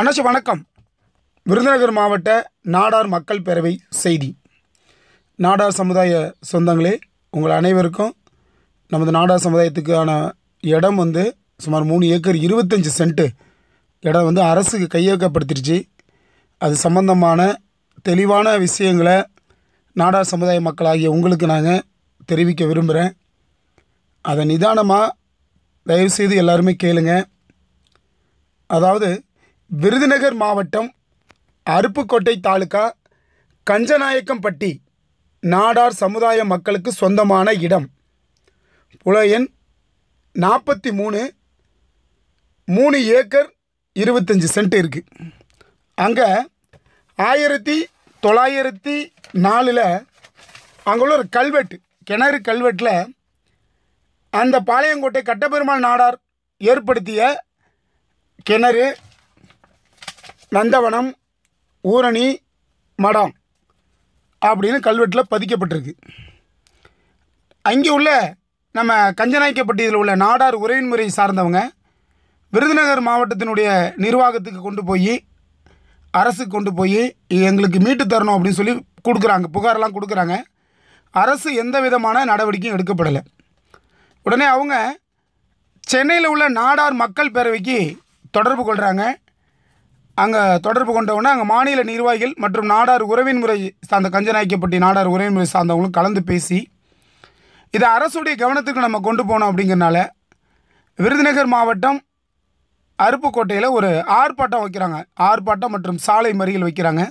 அண்ணாச்சி வணக்கம். விருதுநகர் மாவட்ட நாடார் மக்கள் பேரவை செய்தி. நாடார் சமுதாய சொந்தங்களே உங்கள் அனைவருக்கும் நமது நாடார் சமுதாயத்துக்கான இடம் வந்து சுமார் மூணு ஏக்கர் இருபத்தஞ்சி சென்ட்டு. இடம் வந்து அரசுக்கு கையகப்படுத்திடுச்சு. அது சம்பந்தமான தெளிவான விஷயங்களை நாடார் சமுதாய மக்களாகிய உங்களுக்கு நாங்கள் தெரிவிக்க விரும்புகிறேன் அதை நிதானமாக தயவுசெய்து எல்லாருமே கேளுங்க. அதாவது விருதுநகர் மாவட்டம் அருப்புக்கோட்டை தாலுகா கஞ்சநாயக்கம்பட்டி நாடார் சமுதாய மக்களுக்கு சொந்தமான இடம். புல எண் நாற்பத்தி மூணு மூணு ஏக்கர் இருபத்தஞ்சி சென்ட் இருக்குது அங்கே ஆயிரத்தி தொள்ளாயிரத்தி நாலில் அங்குள்ள ஒரு கல்வெட்டு கிணறு கல்வெட்டில் அந்த பாளையங்கோட்டை கட்டபெருமாள் நாடார் ஏற்படுத்திய கிணறு நந்தவனம் ஊரணி மடம் அப்படின்னு கல்வெட்டில் பதிக்கப்பட்டிருக்கு. அங்கே உள்ள நம்ம கஞ்சநாயக்கப்பட்டியில் உள்ள நாடார் உறவின் முறை சார்ந்தவங்க விருதுநகர் மாவட்டத்தினுடைய நிர்வாகத்துக்கு கொண்டு போய் அரசுக்கு கொண்டு போய் எங்களுக்கு மீட்டு தரணும் அப்படின்னு சொல்லி கொடுக்குறாங்க புகாரெல்லாம் கொடுக்குறாங்க. அரசு எந்த விதமான நடவடிக்கையும் எடுக்கப்படலை. உடனே அவங்க சென்னையில் உள்ள நாடார் மக்கள் பேரவைக்கு தொடர்பு கொள்கிறாங்க அங்கே தொடர்பு கொண்டவுடனே அங்கே மாநில நிர்வாகிகள் மற்றும் நாடார் உறவின் முறை சார்ந்த கஞ்சநாயக்கப்பட்டி நாடார் உறவின் முறை சார்ந்தவங்களும் கலந்து பேசி இதை அரசுடைய கவனத்துக்கு நம்ம கொண்டு போனோம் அப்படிங்கிறனால விருதுநகர் மாவட்டம் அருப்புக்கோட்டையில் ஒரு ஆர்ப்பாட்டம் வைக்கிறாங்க. ஆர்ப்பாட்டம் மற்றும் சாலை மறியல் வைக்கிறாங்க.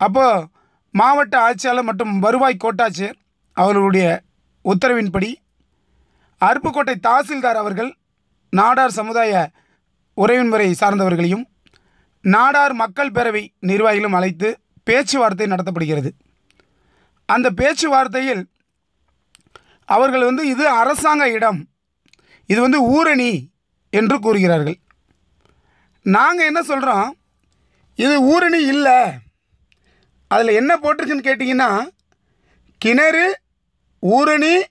அப்போது மாவட்ட ஆட்சியாளர் மற்றும் வருவாய் கோட்டாட்சியர் அவர்களுடைய உத்தரவின்படி அருப்புக்கோட்டை தாசில்தார் அவர்கள் நாடார் சமுதாய உறவின் முறை சார்ந்தவர்களையும் நாடார் மக்கள் பேரவை நிர்வாகிகளும் அழைத்து பேச்சுவார்த்தை நடத்தப்படுகிறது. அந்த பேச்சுவார்த்தையில் அவர்கள் வந்து இது அரசாங்க இடம். இது வந்து ஊரணி என்று கூறுகிறார்கள். நாங்கள் என்ன சொல்கிறோம் இது ஊரணி இல்லை. அதில் என்ன போட்டிருக்குன்னு கேட்டிங்கன்னா கிணறு ஊரணி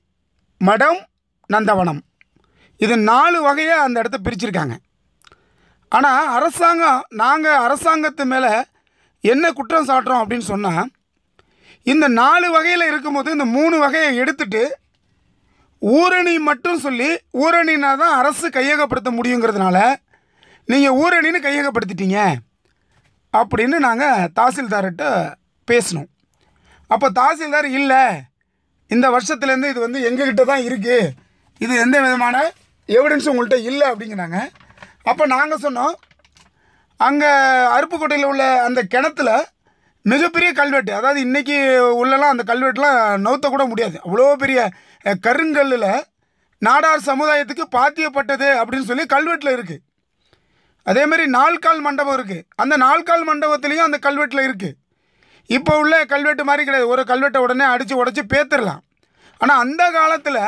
மடம் நந்தவனம். இது நாலு வகையாக அந்த இடத்த பிரிச்சிருக்காங்க. ஆனால் அரசாங்கம் நாங்கள் அரசாங்கத்து மேலே என்ன குற்றம் சாட்டுறோம் அப்படின்னு சொன்னால் இந்த நாலு வகையில் இருக்கும்போது இந்த மூணு வகையை எடுத்துட்டு ஊரணி மட்டும் சொல்லி ஊரணினா தான் அரசு கையகப்படுத்த முடியுங்கிறதுனால நீங்கள் ஊரணின்னு கையகப்படுத்திட்டீங்க அப்படின்னு நாங்கள் தாசில்தார்கிட்ட பேசினோம் அப்போ தாசில்தார் இல்லை இந்த வருஷத்துலேருந்து இது வந்து எங்ககிட்ட தான் இருக்குது இது எந்த விதமான எவிடன்ஸும் உங்கள்கிட்ட இல்லை அப்படிங்கிறாங்க. அப்போ நாங்கள் சொன்னோம் அங்கே அருப்புக்கோட்டையில் உள்ள அந்த கிணத்துல மிகப்பெரிய கல்வெட்டு அதாவது இன்றைக்கி உள்ளலாம் அந்த கல்வெட்டுலாம் நவுத்த கூட முடியாது. அவ்வளோ பெரிய கருங்கல்லில் நாடார் சமுதாயத்துக்கு பாத்தியப்பட்டது அப்படின்னு சொல்லி கல்வெட்டில் இருக்குது அதே மாதிரி நால்கால் மண்டபம் இருக்குது அந்த நால்கால் மண்டபத்துலேயும் அந்த கல்வெட்டில் இருக்குது இப்போ உள்ள கல்வெட்டு மாதிரி கிடையாது. ஒரு கல்வெட்டை உடனே அடித்து உடச்சி பேத்துடலாம். ஆனால் அந்த காலத்தில்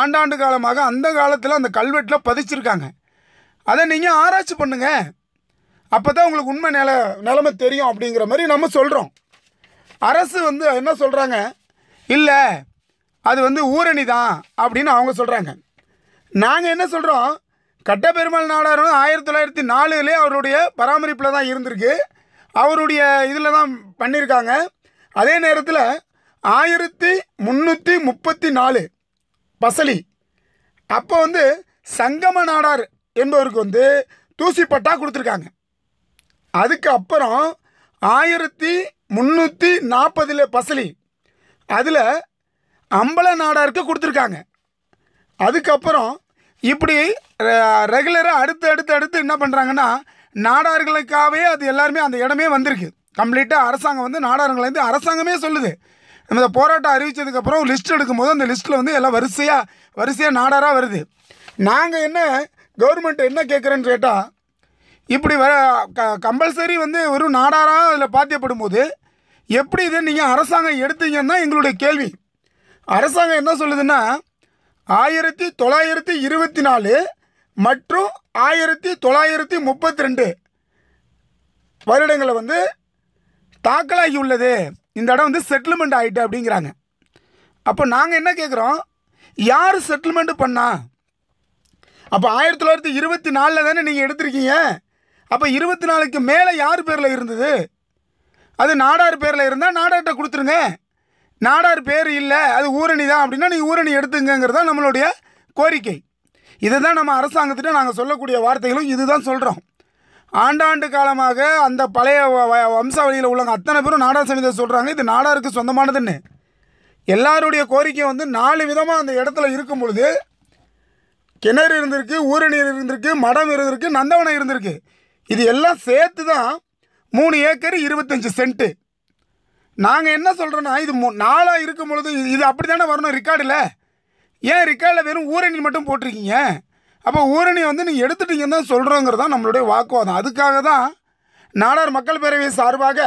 ஆண்டாண்டு காலமாக அந்த காலத்தில் அந்த கல்வெட்டில் பதிச்சிருக்காங்க. அதை நீங்கள் ஆராய்ச்சி பண்ணுங்க. அப்போ தான் உங்களுக்கு உண்மை நில நிலைமை தெரியும் அப்படிங்கிற மாதிரி நம்ம சொல்கிறோம் அரசு வந்து என்ன சொல்கிறாங்க இல்லை அது வந்து ஊரணி தான் அப்படின்னு அவங்க சொல்கிறாங்க நாங்கள் என்ன சொல்கிறோம் கட்டபெருமாள் நாடார் வந்து ஆயிரத்தி தொள்ளாயிரத்தி நாலுலேயே அவருடைய பராமரிப்பில் தான் இருந்திருக்கு. அவருடைய இதில் தான் பண்ணியிருக்காங்க. அதே நேரத்தில் ஆயிரத்தி முந்நூற்றி முப்பத்தி நாலு பசலி. அப்போ வந்து சங்கம நாடார் என்பவருக்கு வந்து தூசிப்பட்டா கொடுத்துருக்காங்க. அதுக்கு அப்புறம் ஆயிரத்தி முந்நூற்றி நாற்பதில் பசலி. அதில் அம்பல நாடாருக்கு கொடுத்துருக்காங்க. அதுக்கப்புறம் இப்படி ரெகுலராக அடுத்து அடுத்து அடுத்து என்ன பண்ணுறாங்கன்னா நாடார்களுக்காகவே அது எல்லாருமே அந்த இடமே வந்திருக்கு. கம்ப்ளீட்டாக அரசாங்கம் வந்து நாடாருங்கலேருந்து அரசாங்கமே சொல்லுது. நம்ம இந்த போராட்டம் அறிவித்ததுக்கப்புறம் லிஸ்ட் எடுக்கும்போது அந்த லிஸ்ட்டில் வந்து எல்லாம் வரிசையாக வரிசையாக நாடாராக வருது. நாங்கள் என்ன கவர்மெண்ட் என்ன கேட்குறேன்னு கேட்டால் இப்படி வர க கம்பல்சரி வந்து வெறும் நாடாராக அதில் பாத்தியப்படும் போது எப்படி இதை நீங்கள் அரசாங்கம் எடுத்தீங்கன்னா எங்களுடைய கேள்வி. அரசாங்கம் என்ன சொல்லுதுன்னா ஆயிரத்தி தொள்ளாயிரத்தி இருபத்தி நாலு மற்றும் ஆயிரத்தி தொள்ளாயிரத்தி முப்பத்தி ரெண்டு வருடங்களை வந்து தாக்கலாகி உள்ளது. இந்த இடம் வந்து செட்டில்மெண்ட் ஆகிட்டு அப்படிங்கிறாங்க. அப்போ நாங்கள் என்ன கேட்குறோம் யார் செட்டில்மெண்ட் பண்ணால் அப்போ ஆயிரத்தி தொள்ளாயிரத்தி இருபத்தி நாலில் தானே நீங்கள் எடுத்திருக்கீங்க? அப்போ இருபத்தி நாலுக்கு மேலே யார் பேரில் இருந்தது? அது நாடார் பேரில் இருந்தால் நாடார்கிட்ட கொடுத்துருங்க. நாடார் பேர் இல்லை அது ஊரணி தான் அப்படின்னா நீங்கள் ஊரணி எடுத்துங்கிறது தான் நம்மளுடைய கோரிக்கை. இதை தான் நம்ம அரசாங்கத்திட்ட நாங்கள் சொல்லக்கூடிய வார்த்தைகளும் இதுதான் சொல்கிறோம் ஆண்டாண்டு காலமாக அந்த பழைய வ- வ- வம்சாவளியில் உள்ளவங்க அத்தனை பேரும் நாடார் சமிதை சொல்கிறாங்க இது நாடாருக்கு சொந்தமானதுன்னு. எல்லாருடைய கோரிக்கை வந்து நாலு விதமாக அந்த இடத்துல இருக்கும் பொழுது கிணறு இருந்திருக்கு ஊரணி இருந்திருக்கு மடம் இருந்திருக்கு நந்தவனம் இருந்திருக்கு. இது எல்லாம் சேர்த்து தான் மூணு ஏக்கர் இருபத்தஞ்சி சென்ட்டு. நாங்கள் என்ன சொல்கிறோன்னா இது மூ நாளாக இருக்கும் பொழுது இது- இது அப்படி தானே வரணும் ரெக்கார்டில் ஏன் ரெக்கார்டில் வெறும் ஊரணி மட்டும் போட்டிருக்கீங்க? அப்போ ஊரணி வந்து நீங்கள் எடுத்துட்டீங்கன்னு தான் சொல்கிறோங்கிறது தான் நம்மளுடைய வாக்குவாதம். அதுக்காக தான் நாடார் மக்கள் பேரவை சார்பாக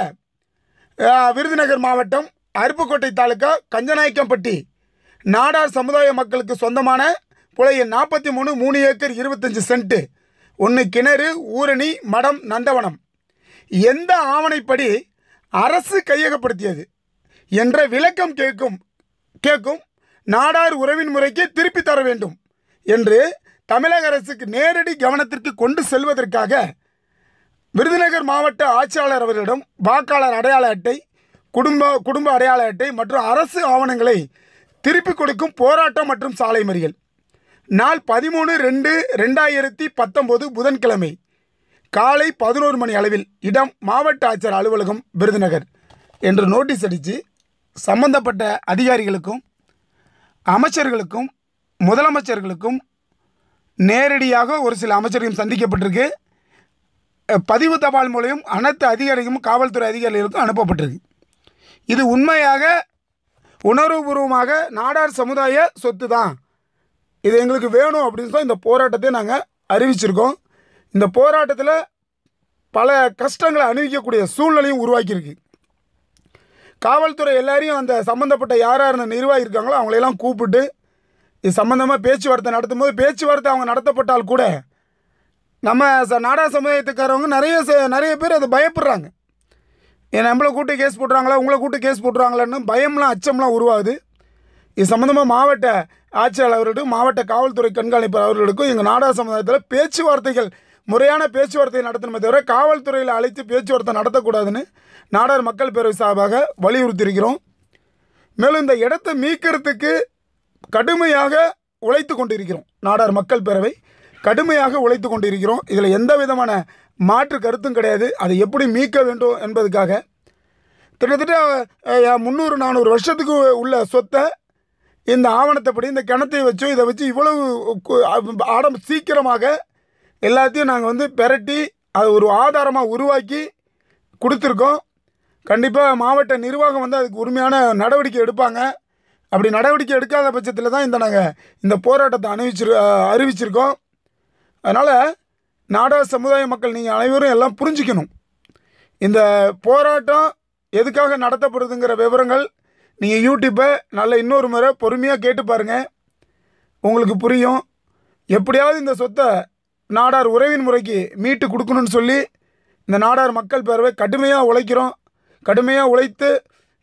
விருதுநகர் மாவட்டம் அருப்புக்கோட்டை தாலுக்கா கஞ்சநாயக்கம்பட்டி நாடார் சமுதாய மக்களுக்கு சொந்தமான புலைய நாற்பத்தி மூணு மூணு ஏக்கர் இருபத்தஞ்சி சென்ட்டு ஒன்று கிணறு ஊரணி மடம் நந்தவனம். எந்த ஆவணைப்படி அரசு கையகப்படுத்தியது என்ற விளக்கம் கேட்கும் கேட்கும் நாடார் உறவின் முறைக்கு திருப்பி தர வேண்டும் என்று தமிழக அரசுக்கு நேரடி கவனத்திற்கு கொண்டு செல்வதற்காக விருதுநகர் மாவட்ட ஆட்சியாளர் அவர்களிடம் வாக்காளர் அடையாள அட்டை குடும்ப குடும்ப அடையாள அட்டை மற்றும் அரசு ஆவணங்களை திருப்பிக் கொடுக்கும் போராட்டம் மற்றும் சாலை மறியல். நாள் பதிமூணு ரெண்டு ரெண்டாயிரத்தி பத்தொம்போது புதன்கிழமை. காலை பதினோரு மணி அளவில் இடம் மாவட்ட ஆட்சியர் அலுவலகம் விருதுநகர் என்று நோட்டீஸ் அடித்து சம்பந்தப்பட்ட அதிகாரிகளுக்கும் அமைச்சர்களுக்கும் முதலமைச்சர்களுக்கும் நேரடியாக ஒரு சில அமைச்சர்களும் சந்திக்கப்பட்டிருக்கு. பதிவு தபால் மூலம் அனைத்து அதிகாரிகளும் காவல்துறை அதிகாரிகளுக்கும் அனுப்பப்பட்டிருக்கு. இது உண்மையாக உணர்வுபூர்வமாக நாடார் சமுதாய சொத்து தான் இது எங்களுக்கு வேணும் அப்படின்னு தான் இந்த போராட்டத்தை நாங்கள் அறிவிச்சிருக்கோம். இந்த போராட்டத்தில் பல கஷ்டங்களை அணிவிக்கக்கூடிய சூழ்நிலையும் உருவாக்கியிருக்கு. காவல்துறை எல்லாரையும் அந்த சம்மந்தப்பட்ட யாராக இருந்த நிர்வாகி இருக்காங்களோ அவங்களையெல்லாம் கூப்பிட்டு இது சம்மந்தமாக பேச்சுவார்த்தை நடத்தும் போது பேச்சுவார்த்தை அவங்க நடத்தப்பட்டால் கூட நம்ம ச நாடா சமுதாயத்துக்காரவங்க நிறைய ச- நிறைய பேர் அதை பயப்படுறாங்க. ஏன் நம்மளை கூட்டு கேஸ் போட்டுறாங்களா உங்களை கூட்டு கேஸ் போட்டுறாங்களான்னு பயம்லாம் அச்சம்லாம் உருவாகுது. இது சம்மந்தமாக மாவட்ட ஆட்சியாளர் அவர்களுக்கும் மாவட்ட காவல்துறை கண்காணிப்பு அவர்களுக்கும் எங்கள் நாடா சமுதாயத்தில் பேச்சுவார்த்தைகள் முறையான பேச்சுவார்த்தை நடத்தணுமே தவிர காவல்துறையில் அழைத்து பேச்சுவார்த்தை நடத்தக்கூடாதுன்னு நாடார் மக்கள் பேரவை சார்பாக வலியுறுத்தியிருக்கிறோம். மேலும் இந்த இடத்தை மீட்கிறதுக்கு கடுமையாக உழைத்து கொண்டிருக்கிறோம். நாடார் மக்கள் பேரவை கடுமையாக உழைத்து கொண்டிருக்கிறோம். இதில் எந்த விதமான மாற்று கருத்தும் கிடையாது. அதை எப்படி மீட்க வேண்டும் என்பதுக்காக. கிட்டத்தட்ட முந்நூறு நானூறு வருஷத்துக்கு உள்ள சொத்தை இந்த ஆவணத்தைப்படி இந்த கிணத்தை வச்சோ இதை வச்சு இவ்வளவு ஆடம் சீக்கிரமாக எல்லாத்தையும் நாங்கள் வந்து பெரட்டி அது ஒரு ஆதாரமாக உருவாக்கி கொடுத்துருக்கோம். கண்டிப்பாக மாவட்ட நிர்வாகம் வந்து அதுக்கு உரிமையான நடவடிக்கை எடுப்பாங்க. அப்படி நடவடிக்கை எடுக்காத பட்சத்தில் தான் இந்த நாங்கள் இந்த போராட்டத்தை அணிவிச்சிரு அறிவிச்சிருக்கோம். அதனால் நாடக சமுதாய மக்கள் நீங்கள் அனைவரும் எல்லாம் புரிஞ்சுக்கணும். இந்த போராட்டம் எதுக்காக நடத்தப்படுதுங்கிற விவரங்கள் நீங்கள் யூடியூப்பை நல்ல இன்னொரு முறை பொறுமையாக கேட்டு பாருங்கள் உங்களுக்கு புரியும். எப்படியாவது இந்த சொத்தை நாடார் உறவின் முறைக்கு மீட்டு கொடுக்கணும்னு சொல்லி இந்த நாடார் மக்கள் பேரவை கடுமையாக உழைக்கிறோம். கடுமையாக உழைத்து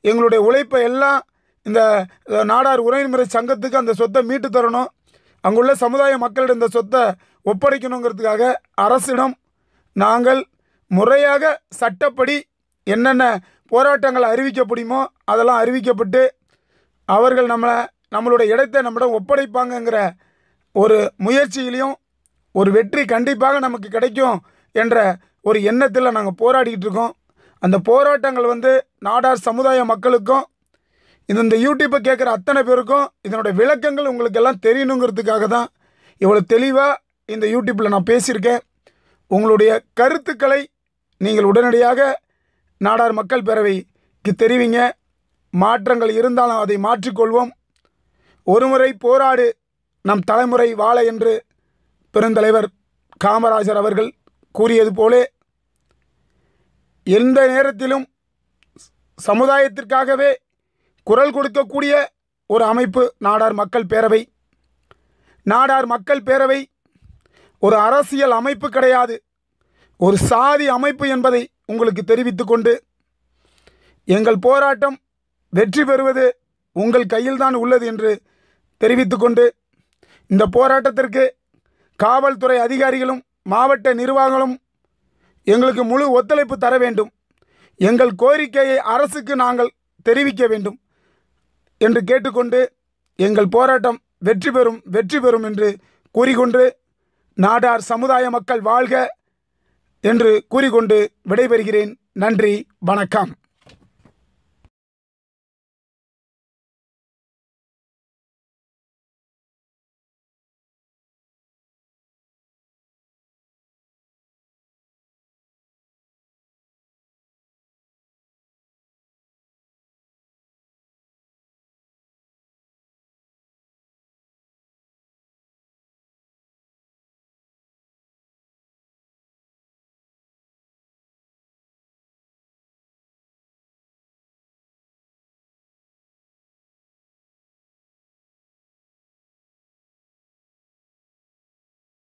எங்களுடைய உழைப்பை எல்லாம் இந்த நாடார் உறவின் முறை சங்கத்துக்கு அந்த சொத்தை மீட்டு தரணும். அங்குள்ள சமுதாய மக்களிடம் இந்த சொத்தை ஒப்படைக்கணுங்கிறதுக்காக அரசிடம் நாங்கள் முறையாக சட்டப்படி என்னென்ன போராட்டங்கள் அறிவிக்கப்படுமோ அதெல்லாம் அறிவிக்கப்பட்டு அவர்கள் நம்மளை நம்மளுடைய இடத்தை நம்மிடம் ஒப்படைப்பாங்கங்கிற ஒரு முயற்சியிலையும் ஒரு வெற்றி கண்டிப்பாக நமக்கு கிடைக்கும் என்ற ஒரு எண்ணத்தில் நாங்கள் போராடிக்கிட்டு இருக்கோம். அந்த போராட்டங்கள் வந்து நாடார் சமுதாய மக்களுக்கும் இது இந்த யூடியூப்பை கேட்குற அத்தனை பேருக்கும் இதனுடைய விளக்கங்கள் உங்களுக்கு எல்லாம் தெரியணுங்கிறதுக்காக தான் இவ்வளோ தெளிவாக இந்த யூடியூப்பில் நான் பேசியிருக்கேன். உங்களுடைய கருத்துக்களை நீங்கள் உடனடியாக நாடார் மக்கள் பேரவைக்கு தெரிவிங்க. மாற்றங்கள் இருந்தாலும் அதை மாற்றிக்கொள்வோம். ஒருமுறை போராடு நம் தலைமுறை வாழ என்று பெருந்தலைவர் காமராஜர் அவர்கள் கூறியது போலே எந்த நேரத்திலும் சமுதாயத்திற்காகவே குரல் கொடுக்கக்கூடிய ஒரு அமைப்பு நாடார் மக்கள் பேரவை. நாடார் மக்கள் பேரவை ஒரு அரசியல் அமைப்பு கிடையாது. ஒரு சாதி அமைப்பு என்பதை உங்களுக்கு தெரிவித்து கொண்டு எங்கள் போராட்டம் வெற்றி பெறுவது உங்கள் கையில்தான் உள்ளது என்று தெரிவித்துக்கொண்டு இந்த போராட்டத்திற்கு காவல்துறை அதிகாரிகளும் மாவட்ட நிர்வாகங்களும் எங்களுக்கு முழு ஒத்துழைப்பு தர வேண்டும். எங்கள் கோரிக்கையை அரசுக்கு நாங்கள் தெரிவிக்க வேண்டும் என்று கேட்டுக்கொண்டு எங்கள் போராட்டம் வெற்றி பெறும் வெற்றி பெறும் என்று கூறிக்கொண்டு நாடார் சமுதாய மக்கள் வாழ்க. என்று கூறிக்கொண்டு விடைபெறுகிறேன். நன்றி வணக்கம்.